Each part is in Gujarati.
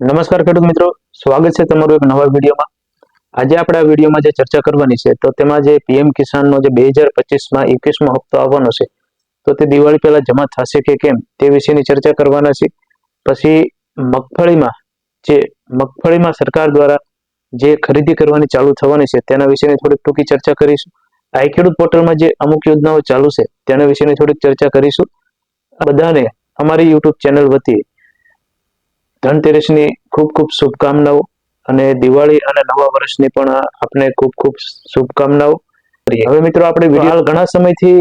નમસ્કાર ખેડૂત મિત્રો. સ્વાગત છે તમારું એક નવા વિડીયોમાં. આજે આપણે આ વિડીયોમાં જે ચર્ચા કરવાની છે, તો તેમાં જે પીએમ કિસાનનો જે બે હજાર પચીસમાં એકવીસમાં હપ્તો આવવાનો છે, તો તે દિવાળી પહેલા જમા થશે કે કેમ તે વિશેની ચર્ચા કરવાના છે પછી મગફળીમાં જે મગફળીમાં સરકાર દ્વારા જે ખરીદી કરવાની ચાલુ થવાની છે, તેના વિશેની થોડીક ટૂંકી ચર્ચા કરીશું. આઈ ખેડૂત પોર્ટલમાં જે અમુક યોજનાઓ ચાલુ છે, તેના વિશેની થોડીક ચર્ચા કરીશું. બધાને અમારી યુટ્યુબ ચેનલ વતી ધનતેરસની ખૂબ ખૂબ શુભકામનાઓ અને દિવાળી અને નવા વર્ષની પણ આપને ખૂબ ખૂબ શુભકામનાઓ. હવે મિત્રો આપણે વીડિયો ઘણા સમયથી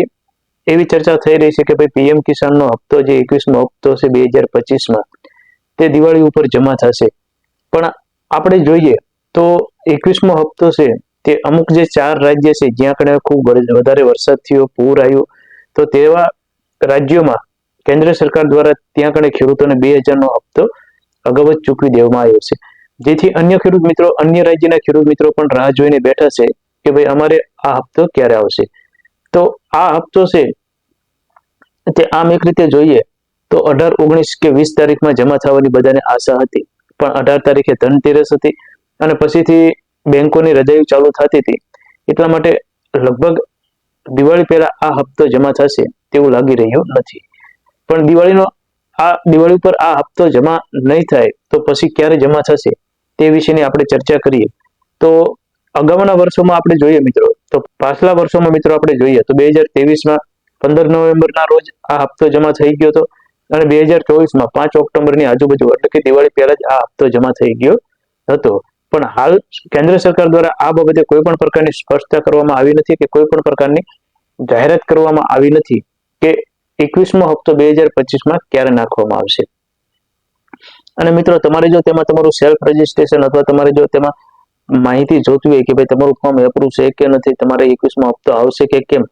એવી ચર્ચા થઈ રહી છે કે ભાઈ પીએમ કિસાનનો હપ્તો જે એકવીસમો હપ્તો છે બે હજાર પચીસમાં, તે દિવાળી ઉપર જમા થશે. પણ આપણે જોઈએ તો એકવીસમો હપ્તો છે તે અમુક જે ચાર રાજ્ય છે જ્યાં કણે ખૂબ વધારે વરસાદ થયો, પૂર આવ્યું, તો તેવા રાજ્યોમાં કેન્દ્ર સરકાર દ્વારા ત્યાં કણે ખેડૂતોને બે હજારનો હપ્તો અગાઉ ચૂકવી દેવામાં આવ્યો છે. જેથી અન્ય ખેડૂત મિત્રો, અન્ય રાજ્યના ખેડૂત મિત્રો પણ રાહ જોઈને બેઠા છે કે ભાઈ અમારે આ હપ્તો ક્યારે આવશે. તો આ હપ્તો છે તે આમ એક રીતે જોઈએ તો અઢાર, ઓગણીસ કે વીસ તારીખમાં જમા થવાની બધાને આશા હતી. પણ અઢાર તારીખે ધનતેરસ હતી અને પછીથી બેંકોની રજાઈ ચાલુ થતી હતી. એટલા માટે લગભગ દિવાળી પહેલા આ હપ્તો જમા થશે તેવું લાગી રહ્યું નથી. પણ દિવાળીનો આ દિવાળી પર આ હપ્તો જમા નહીં થાય, તો પછી ક્યારે જમા થશે? તે વિશેની આપણે ચર્ચા કરીએ. તો અગાઉના વર્ષોમાં આપણે જોઈએ મિત્રો, તો પાછલા વર્ષોમાં મિત્રો આપણે જોઈએ, તો બે હજાર તેવીસમાં પંદર નવેમ્બરના રોજ આ હપ્તો જમા થઈ ગયો હતો અને બે હજાર ચોવીસમાં પાંચ ઓક્ટોબરની આજુબાજુ, એટલે કે દિવાળી પહેલા જ આ હપ્તો જમા થઈ ગયો હતો. પણ હાલ કેન્દ્ર સરકાર દ્વારા આ બાબતે કોઈ પણ પ્રકારની સ્પષ્ટતા કરવામાં આવી નથી કે કોઈ પણ પ્રકારની જાહેરાત કરવામાં આવી નથી કે એકવીસમો હપ્તો બે હજાર પચીસમાં ક્યારે નાખવામાં આવશે? અને મિત્રો, તમારે જો તેમાં તમારું સેલ્ફ રજીસ્ટ્રેશન અથવા તમારે જો તેમાં માહિતી જોતી હોય કે ભાઈ તમારું ફોર્મ એપ્રુવ છે કે નથી, તમારે એકવીસમો હપ્તો આવશે કે કેમ,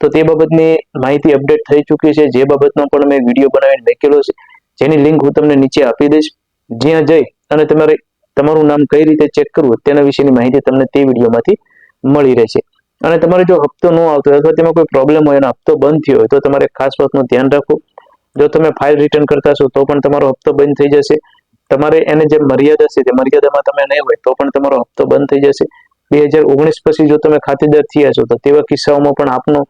તો તે બાબતની માહિતી અપડેટ થઈ ચૂકી છે. જે બાબતનો પણ મેં વીડિયો બનાવીને મૂકેલો છે. જેની લિંક હું તમને નીચે આપી દઈશ. જ્યાં જઈ અને તમારે તમારું નામ કઈ રીતે ચેક કરવું તેના વિશેની માહિતી તમને તે વિડીયોમાંથી મળી રહેશે. અને તમારે જો હપ્તો ન આવતો અથવા તેમાં કોઈ પ્રોબ્લેમ હોય અને હપ્તો બંધ થયો હોય તો તમારે ખાસ વાતનું ધ્યાન રાખો જો તમે ફાઇલ રિટર્ન કરતા છો તો પણ તમારો હપ્તો બંધ થઈ જશે. તમારે એને જે મર્યાદા છે તે મર્યાદામાં તમે નહીં હોય તો પણ તમારો હપ્તો બંધ થઈ જશે. બે હજાર ઓગણીસ પછી જો તમે ખાતેદાર થયા છો તો તેવા કિસ્સાઓમાં પણ આપનો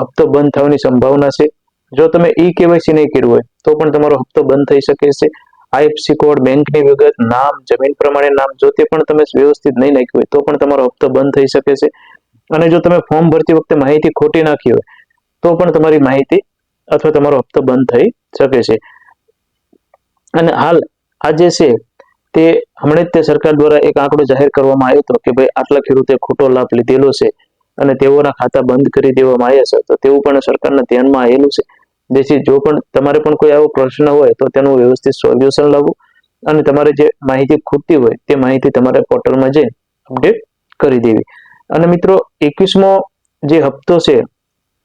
હપ્તો બંધ થવાની સંભાવના છે. જો તમે ઈ કેવાયસી નહીં કર્યું હોય તો પણ તમારો હપ્તો બંધ થઈ શકે છે. આઈએફસી કોડ, બેંકની વિગત, નામ, જમીન પ્રમાણે નામ, જો તે પણ તમે વ્યવસ્થિત નહીં નાખ્યું હોય તો પણ તમારો હપ્તો બંધ થઈ શકે છે. અને જો તમે ફોર્મ ભરતી વખતે માહિતી ખોટી નાખી હોય તો પણ તમારી માહિતી અથવા તમારો હપ્તો બંધ થઈ શકે છે. અને હાલ આ જે છે તે હમણાં જ તે સરકાર દ્વારા એક આંકડો જાહેર કરવામાં આવ્યો હતો કે ભાઈ આટલા ખેડૂતે ખોટો લાભ લીધેલો છે અને તેઓના ખાતા બંધ કરી દેવામાં આવ્યા છે. તો તેવું પણ સરકારના ધ્યાનમાં આવેલું છે. જેથી જો પણ તમારે પણ કોઈ આવો પ્રશ્ન હોય, તો તેનું વ્યવસ્થિત સોલ્યુશન લાવવું અને તમારે જે માહિતી ખૂટતી હોય, તે માહિતી તમારે પોર્ટલમાં જઈ અપડેટ કરી દેવી. અને મિત્રો, એકવીસમો જે હપ્તો છે,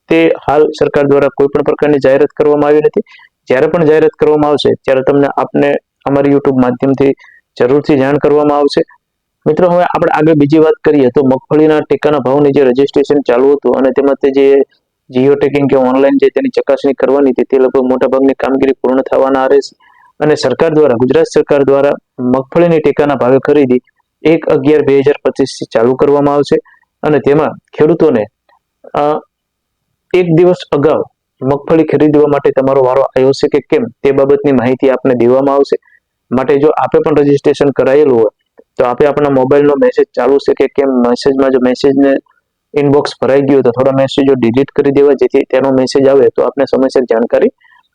તે હાલ સરકાર દ્વારા કોઈ પણ પ્રકારની જાહેરાત કરવામાં આવી નથી. જ્યારે પણ જાહેરાત કરવામાં આવશે, ત્યારે તમને આપને અમારી યુટ્યુબ માધ્યમથી જરૂરથી જાણ કરવામાં આવશે. મિત્રો, હવે આપણે આગળ બીજી વાત કરીએ, તો મગફળીના ટેકાના ભાવની જે રજીસ્ટ્રેશન ચાલુ હતું અને તેમાં તે જે જીઓ ટેકિંગ કે ઓનલાઈન જે તેની ચકાસણી કરવાની હતી તે લગભગ મોટાભાગની કામગીરી પૂર્ણ થવાના આરે અને સરકાર દ્વારા, ગુજરાત સરકાર દ્વારા મગફળીની ટેકાના ભાવે ખરીદી એક અગિયાર બે હજાર પચીસથી ચાલુ કરવામાં આવશે. અને તેમાં ખેડૂતોને એક દિવસ અગાઉ મગફળી ખરીદવા માટે તમારો વારો આવ્યો છે કે કેમ તે બાબતની માહિતી આપને દેવામાં આવશે. માટે જો આપે પણ રજીસ્ટ્રેશન કરાયેલું હોય, તો આપે આપણા મોબાઈલનો મેસેજ ચાલુ છે કે કેમ? મેસેજમાં જો મેસેજને ઇનબોક્સ ભરાઈ ગયું તો થોડા મેસેજો ડિલીટ કરી દેવા, જેથી તેનો મેસેજ આવે તો આપને સમયસર જાણકારી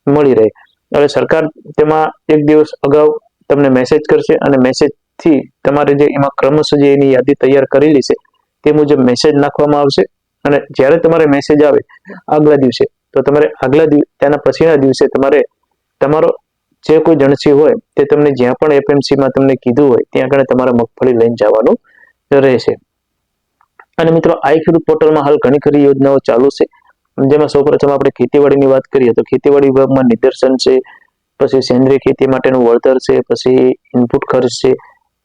મળી રહે. હવે સરકાર તેમાં એક દિવસ અગાઉ તમને મેસેજ કરશે અને મેસેજથી તમારે જે એમાં ક્રમશ જે એની યાદી તૈયાર કરેલી છે, તે મુજબ મેસેજ નાખવામાં આવશે. અને જ્યારે તમારે મેસેજ આવે આગલા દિવસે, તો તમારે આગલા તેના પછીના દિવસે તમારે, તમારો જે કોઈ જણસી હોય, તે તમને જ્યાં પણ એફએમસીમાં તમને કીધું હોય, ત્યાં આગળ તમારે મગફળી લઈને જવાનું રહેશે. અને મિત્રો આઈ ખેડૂત પોર્ટલમાં હાલ ઘણી ખરી યોજનાઓ ચાલુ છે. જેમાં સૌપ્રથમ આપણે ખેતીવાડીની વાત કરીએ તો ખેતીવાડી વિભાગમાં નિદર્શન છે, પછી સેન્દ્રીય ખેતી માટેનું વળતર છે, પછી ઇનપુટ ખર્ચ છે.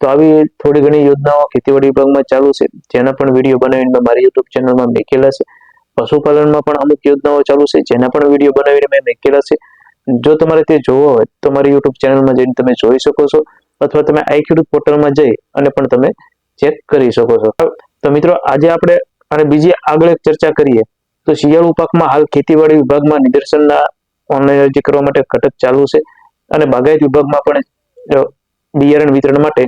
તો આવી થોડી ઘણી યોજનાઓ ખેતીવાડી વિભાગમાં ચાલુ છે. જેના પણ વીડિયો બનાવીને મારી યુટ્યુબ ચેનલમાં મૂકેલા છે. પશુપાલનમાં પણ અમુક યોજનાઓ ચાલુ છે. જેના પણ વીડિયો બનાવીને મેં મૂકેલા છે. જો તમારે તે જોવો હોય તો મારી યુટ્યુબ ચેનલમાં જઈને તમે જોઈ શકો છો. અથવા તમે આઈ ખેડૂત પોર્ટલમાં જઈ અને પણ તમે ચેક કરી શકો છો. તો મિત્રો, આજે આપણે અને બીજી આગળ એક ચર્ચા કરીએ. તો શિયાળુ પાકમાં હાલ ખેતીવાડી વિભાગમાં નિદર્શનના ઓનલાઈન અરજી કરવા માટે ઘટક ચાલુ છે અને બાગાયત વિભાગમાં પણ બિયારણ વિતરણ માટે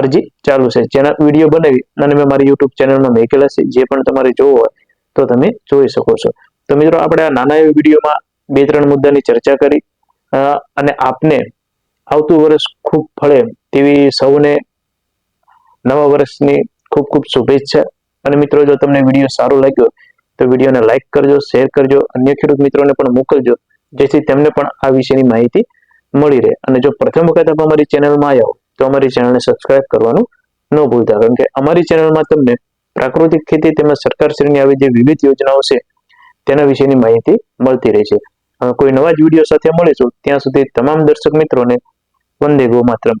અરજી ચાલુ છે. જેના વીડિયો બનાવી અને મેં મારી યુટ્યુબ ચેનલમાં મેકેલા છે. જે પણ તમારે જોવો હોય તો તમે જોઈ શકો છો. તો મિત્રો, આપણે આ નાના એવી વિડીયોમાં બે ત્રણ મુદ્દાની ચર્ચા કરી. અને આપને આવતું વર્ષ ખૂબ ફળે તેવી સૌને નવા વર્ષની ખૂબ ખૂબ શુભેચ્છા. અને મિત્રો, જો તમને વીડિયો સારો લાગ્યો, તો વિડીયોને લાઈક કરજો શેર કરજો, અન્ય ખેડૂત મિત્રોને પણ મોકલજો, જેથી તેમને પણ આ વિશેની માહિતી મળી રહે. અને જો પ્રથમ વખત આપ અમારી ચેનલમાં આવ્યા તો અમારી ચેનલને સબસ્ક્રાઇબ કરવાનું ન ભૂલતા, કારણ કે અમારી ચેનલમાં તમને પ્રાકૃતિક ખેતી તેમજ સરકારશ્રીની આવી જે વિવિધ યોજનાઓ છે, તેના વિશેની માહિતી મળતી રહે છે. કોઈ નવા જ વીડિયો સાથે મળીશું, ત્યાં સુધી તમામ દર્શક મિત્રોને વંદે ગો માતરમ